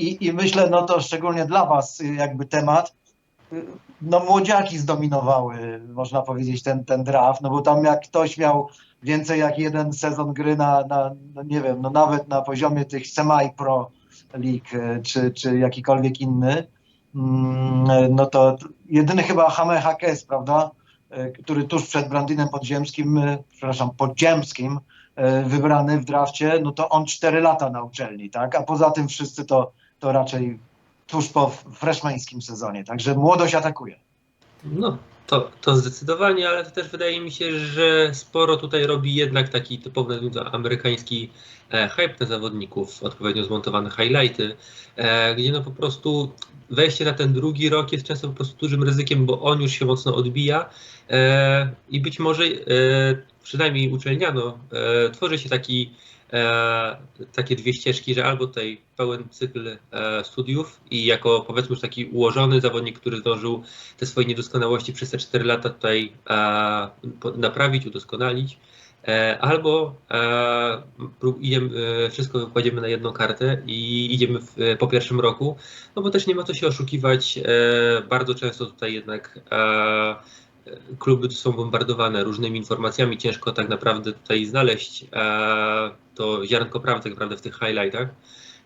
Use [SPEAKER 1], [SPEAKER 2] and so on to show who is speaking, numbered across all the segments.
[SPEAKER 1] i, I myślę, no to szczególnie dla Was y, jakby temat, y, no młodziaki zdominowały, można powiedzieć, ten, ten draft, no bo tam jak ktoś miał więcej jak jeden sezon gry na, na no nie wiem, no nawet na poziomie tych semi-pro league, y, czy, czy jakikolwiek inny, mm, no to jedyny chyba Hame Hakes, prawda, który tuż przed Brandinem Podziemskim, przepraszam, Podziemskim, wybrany w drafcie, no to on 4 lata na uczelni, tak, a poza tym wszyscy to, to raczej tuż po freshmańskim sezonie, także młodość atakuje.
[SPEAKER 2] No, to, to zdecydowanie, ale to też wydaje mi się, że sporo tutaj robi jednak taki typowy amerykański e, hype na zawodników, odpowiednio zmontowane highlighty, e, gdzie no po prostu wejście na ten drugi rok jest często po prostu dużym ryzykiem, bo on już się mocno odbija i być może e, przynajmniej uczelniano e, tworzy się taki e, takie dwie ścieżki, że albo tutaj pełen cykl e, studiów i jako powiedzmy już taki ułożony zawodnik, który zdążył te swoje niedoskonałości przez te 4 lata tutaj e, naprawić, udoskonalić, e, albo e, idziemy, e, wszystko kładziemy na jedną kartę i idziemy w, e, po pierwszym roku, no bo też nie ma co się oszukiwać, e, bardzo często tutaj jednak kluby są bombardowane różnymi informacjami, ciężko tak naprawdę tutaj znaleźć e, to ziarnko prawdy tak naprawdę w tych highlightach.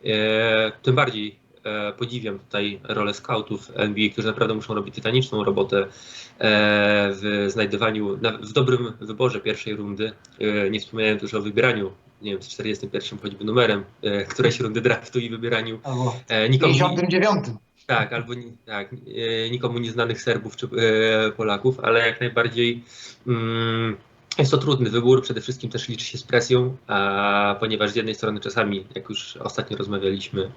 [SPEAKER 2] E, tym bardziej e, podziwiam tutaj rolę scoutów NBA, którzy naprawdę muszą robić tytaniczną robotę w znajdowaniu, na, w dobrym wyborze pierwszej rundy. Nie wspominając już o wybieraniu, nie wiem, z 41 choćby numerem, którejś rundy draftu i wybieraniu nikomu,
[SPEAKER 1] 59.
[SPEAKER 2] tak, albo ni- tak, e, nikomu nieznanych Serbów czy e, Polaków, ale jak najbardziej mm, jest to trudny wybór. Przede wszystkim też liczy się z presją, a, ponieważ z jednej strony czasami, jak już ostatnio rozmawialiśmy,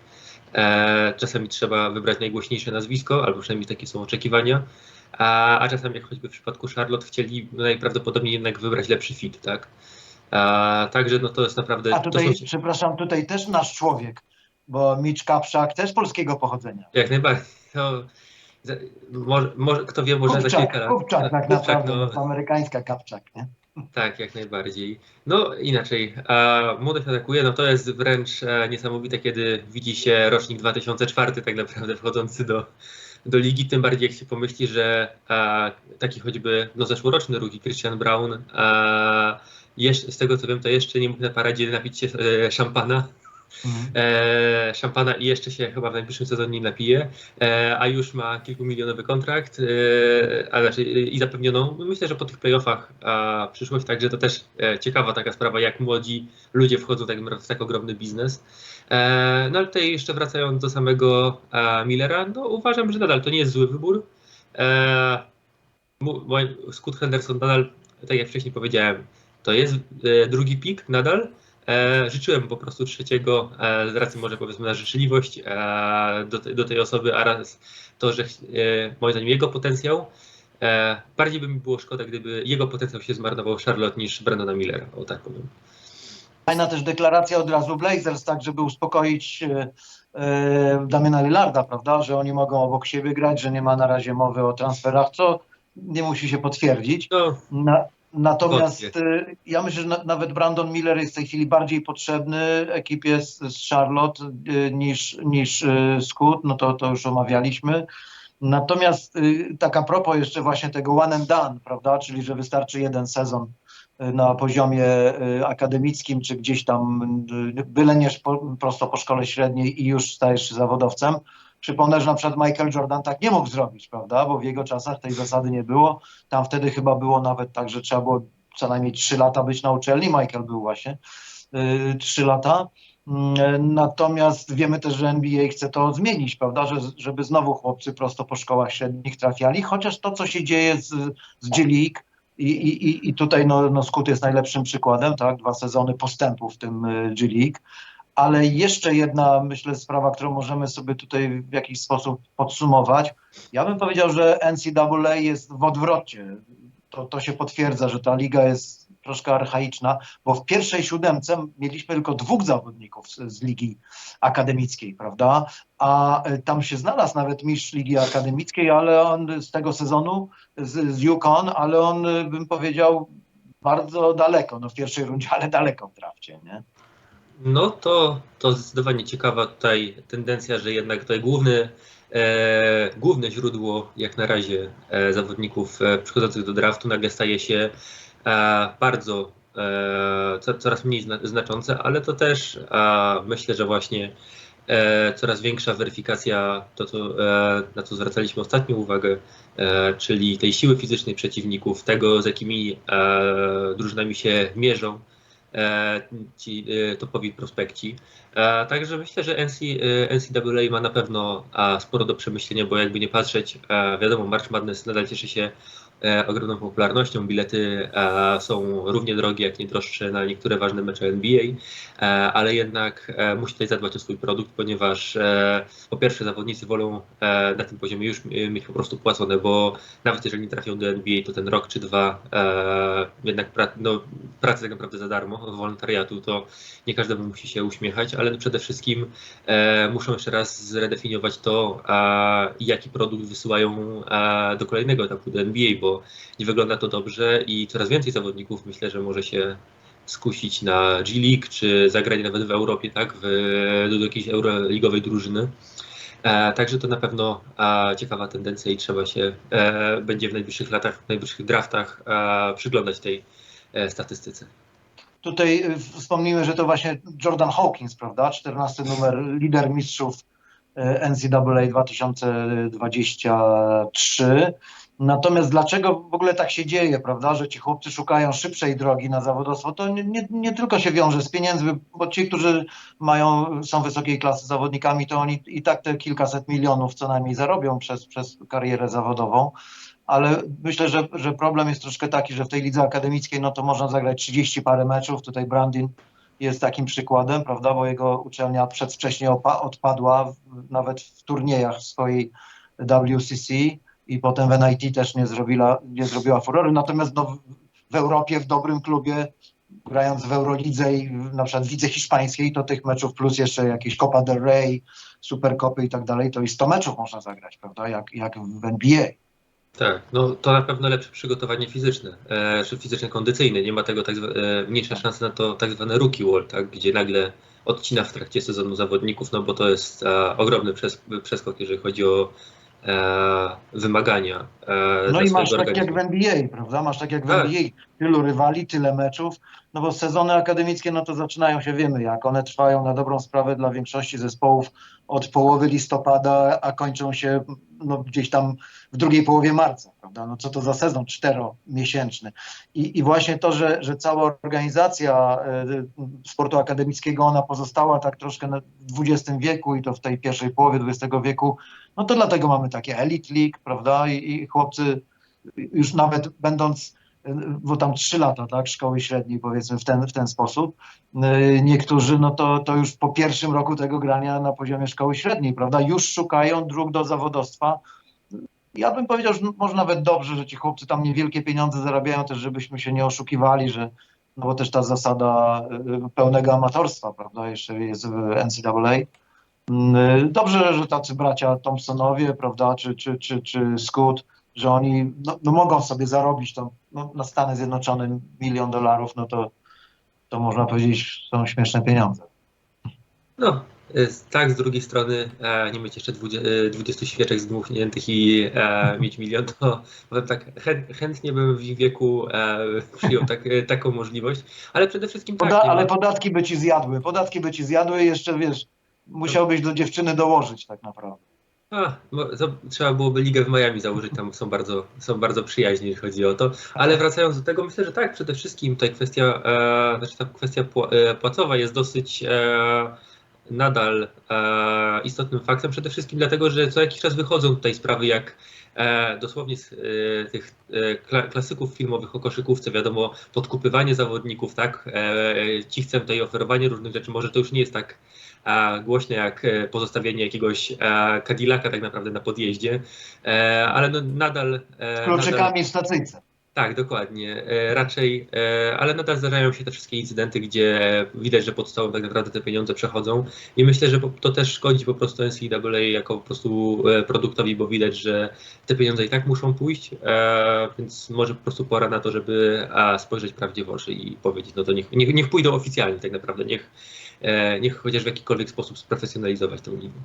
[SPEAKER 2] e, czasami trzeba wybrać najgłośniejsze nazwisko, albo przynajmniej takie są oczekiwania, a, a czasami, jak choćby w przypadku Charlotte, chcieli najprawdopodobniej jednak wybrać lepszy fit, tak? A, także no to jest naprawdę.
[SPEAKER 1] A tutaj,
[SPEAKER 2] są,
[SPEAKER 1] przepraszam, tutaj też nasz człowiek, bo Mitch Kapszak też polskiego pochodzenia.
[SPEAKER 2] Jak najbardziej. Może, może, kto wie, może za kilka
[SPEAKER 1] Kupczak,
[SPEAKER 2] lat.
[SPEAKER 1] Kupczak tak
[SPEAKER 2] Kupczak,
[SPEAKER 1] naprawdę,
[SPEAKER 2] no,
[SPEAKER 1] amerykańska Kapczak, nie?
[SPEAKER 2] tak, jak najbardziej. No inaczej, a młodość atakuje, no to jest wręcz e, niesamowite, kiedy widzi się rocznik 2004 tak naprawdę wchodzący do, do ligi, tym bardziej jak się pomyśli, że e, taki choćby no zeszłoroczny ruki Christian Brown, e, jeszcze, z tego co wiem, to jeszcze nie mógł na paradzie napić się e, szampana, e, szampana i jeszcze się chyba w najbliższym sezonie nie napije, e, a już ma kilkumilionowy kontrakt, e, a znaczy, i zapewnioną, myślę, że po tych playoffach a, przyszłość, także to też e, ciekawa taka sprawa, jak młodzi ludzie wchodzą tak, w tak ogromny biznes. E, no ale tutaj jeszcze wracając do samego e, Millera, no uważam, że nadal to nie jest zły wybór. E, Scott Henderson nadal, tak jak wcześniej powiedziałem, to jest e, drugi pik nadal, życzyłem po prostu trzeciego, e, z racji może powiedzmy na życzliwość e, do, te, do tej osoby, a raz to, że e, moim zdaniem jego potencjał, e, bardziej by mi było szkoda, gdyby jego potencjał się zmarnował Charlotte niż Brandona Millera, o tak powiem.
[SPEAKER 1] Fajna też deklaracja od razu Blazers, tak, żeby uspokoić e, e, Damiana Lillarda, prawda, że oni mogą obok siebie grać, że nie ma na razie mowy o transferach, co nie musi się potwierdzić.
[SPEAKER 2] No,
[SPEAKER 1] Na, natomiast e, ja myślę, że na, nawet Brandon Miller jest w tej chwili bardziej potrzebny ekipie z, z Charlotte e, niż, niż e, Scoot, no to, to już omawialiśmy. Natomiast y, tak a propos jeszcze właśnie tego one and done, prawda, czyli że wystarczy jeden sezon y, na poziomie y, akademickim, czy gdzieś tam y, byle nie po, prosto po szkole średniej i już stajesz się zawodowcem. Przypomnę, że na przykład Michael Jordan tak nie mógł zrobić, prawda, bo w jego czasach tej zasady nie było. Tam wtedy chyba było nawet tak, że trzeba było co najmniej trzy lata być na uczelni. Michael był właśnie y, trzy lata. Mm, Natomiast wiemy też, że NBA chce to zmienić, prawda, że, żeby znowu chłopcy prosto po szkołach średnich trafiali, chociaż to, co się dzieje z, z G League i, i, i- tutaj no, no Skut jest najlepszym przykładem, tak, dwa sezony postępu w tym y, G League, ale jeszcze jedna, myślę, sprawa, którą możemy sobie tutaj w jakiś sposób podsumować. Ja bym powiedział, że NCAA jest w odwrocie. To, to się potwierdza, że ta liga jest troszkę archaiczna, bo w pierwszej siódemce mieliśmy tylko dwóch zawodników z, z ligi akademickiej, prawda? A y, tam się znalazł nawet mistrz ligi akademickiej, ale on z tego sezonu z, z Yukon, ale on y, bym powiedział bardzo daleko, no w pierwszej rundzie, ale daleko w drafcie, nie?
[SPEAKER 2] No to, to zdecydowanie ciekawa tutaj tendencja, że jednak tutaj główny, e, główne źródło jak na razie e, zawodników e, przychodzących do draftu nagle staje się e, bardzo e, co, coraz mniej zna, znaczące, ale to też e, myślę, że właśnie e, coraz większa weryfikacja, to co, e, na co zwracaliśmy ostatnio uwagę, e, czyli tej siły fizycznej przeciwników, tego z jakimi e, drużynami się mierzą ci e, topowi prospekci. E, Także myślę, że NC, e, NCAA ma na pewno sporo do przemyślenia, bo jakby nie patrzeć, e, wiadomo, March Madness nadal cieszy się e, ogromną popularnością. Bilety e, są równie drogie, jak nie droższe na niektóre ważne mecze NBA, e, ale jednak e, musi tutaj zadbać o swój produkt, ponieważ e, po pierwsze zawodnicy wolą e, na tym poziomie już e, mieć po prostu płacone, bo nawet jeżeli nie trafią do NBA, to ten rok czy dwa e, jednak pra, no, pracy tak naprawdę za darmo, wolontariatu, to nie każdemu musi się uśmiechać, ale przede wszystkim e, muszą jeszcze raz zredefiniować to, e, jaki produkt wysyłają e, do kolejnego etapu do NBA, bo nie wygląda to dobrze i coraz więcej zawodników myślę, że może się skusić na G League, czy zagranie nawet w Europie, tak, w, do jakiejś euroligowej drużyny. E, także to na pewno e, ciekawa tendencja i trzeba się e, będzie w najbliższych latach, w najbliższych draftach e, przyglądać tej e, statystyce.
[SPEAKER 1] Tutaj y, wspomnijmy, że to właśnie Jordan Hawkins, prawda? 14 numer, lider mistrzów NCAA 2023. Natomiast dlaczego w ogóle tak się dzieje, prawda, że ci chłopcy szukają szybszej drogi na zawodowstwo, to nie, nie, nie tylko się wiąże z pieniędzmi, bo ci, którzy mają, są wysokiej klasy zawodnikami, to oni i tak te kilkaset milionów co najmniej zarobią przez, przez karierę zawodową ale myślę, że, że problem jest troszkę taki, że w tej lidze akademickiej no to można zagrać 30 parę meczów. Tutaj Brandin jest takim przykładem, prawda, bo jego uczelnia przedwcześnie odpadła w, nawet w turniejach swojej WCC i potem w NIT też nie zrobiła, nie zrobiła furory. Natomiast no, w, Europie, w dobrym klubie, grając w Eurolidze i na przykład w lidze hiszpańskiej, to tych meczów plus jeszcze jakieś Copa del Rey, Superkopy i tak dalej, to i 100 meczów można zagrać, prawda, jak, jak w NBA.
[SPEAKER 2] Tak, no to na pewno lepsze przygotowanie fizyczne, e, czy fizyczne kondycyjne. Nie ma tego tak zwa, e, mniejsza szansa na to tak zwane rookie wall, tak, gdzie nagle odcina w trakcie sezonu zawodników, no bo to jest e, ogromny przes przeskok, jeżeli chodzi o e, wymagania. E,
[SPEAKER 1] No i masz tak jak w. NBA, prawda? Masz tak jak w
[SPEAKER 2] Tak.
[SPEAKER 1] NBA, tylu rywali, tyle meczów, no bo sezony akademickie, no to zaczynają się, wiemy jak, one trwają na dobrą sprawę dla większości zespołów od połowy listopada, a kończą się no, gdzieś tam w drugiej połowie marca, prawda? No co to za sezon czteromiesięczny. I, i właśnie to, że, że cała organizacja y, sportu akademickiego, ona pozostała tak troszkę w XX wieku i to w tej pierwszej połowie XX wieku, no to dlatego mamy takie Elite League, prawda? I, i chłopcy już nawet będąc, bo tam trzy lata, tak, szkoły średniej powiedzmy w ten, w ten sposób, y, niektórzy no to, to już po pierwszym roku tego grania na poziomie szkoły średniej, prawda, już szukają dróg do zawodowstwa. Ja bym powiedział, że może nawet dobrze, że ci chłopcy tam niewielkie pieniądze zarabiają też, żebyśmy się nie oszukiwali, że no bo też ta zasada y, pełnego amatorstwa, prawda, jeszcze jest w NCAA. Mm, Dobrze, że tacy bracia Thompsonowie, prawda, czy, czy, czy, czy Scott, że oni no, no mogą sobie zarobić to no, na Stany Zjednoczone milion dolarów, no to, to można powiedzieć są śmieszne pieniądze.
[SPEAKER 2] No, e, tak, z drugiej strony e, nie mieć jeszcze 20, e, 20 świeczek zdmuchniętych i e, mieć milion, to powiem tak, chęt, chętnie bym w ich wieku e, przyjął tak, taką możliwość, ale przede wszystkim tak,
[SPEAKER 1] Poda-
[SPEAKER 2] ma-
[SPEAKER 1] ale podatki by ci zjadły, podatki by ci zjadły jeszcze wiesz, musiałbyś do dziewczyny dołożyć tak naprawdę.
[SPEAKER 2] A, trzeba byłoby ligę w Miami założyć, tam są bardzo, są bardzo przyjaźni, jeśli chodzi o to. Ale wracając do tego, myślę, że tak, przede wszystkim tutaj kwestia, e, znaczy ta kwestia e, płacowa jest dosyć e, nadal e, istotnym faktem, przede wszystkim dlatego, że co jakiś czas wychodzą tutaj sprawy jak dosłownie z e, tych e, kla, klasyków filmowych o koszykówce, wiadomo, podkupywanie zawodników, tak, e, ci chcą tutaj oferowanie różnych rzeczy, może to już nie jest tak e, głośne jak e, pozostawienie jakiegoś e, Cadillaca tak naprawdę na podjeździe, e, ale no nadal...
[SPEAKER 1] Z
[SPEAKER 2] E, nadal
[SPEAKER 1] kluczykami w stacyjce.
[SPEAKER 2] Tak, dokładnie. E, Raczej, e, ale nadal zdarzają się te wszystkie incydenty, gdzie widać, że pod stołem tak naprawdę te pieniądze przechodzą. I myślę, że to też szkodzi po prostu NCAA jako po prostu e, produktowi, bo widać, że te pieniądze i tak muszą pójść, więc może po prostu pora na to, żeby spojrzeć prawdzie w oczy i powiedzieć, no to niech, niech, niech pójdą oficjalnie tak naprawdę, niech, niech chociaż w jakikolwiek sposób sprofesjonalizować tę ligę.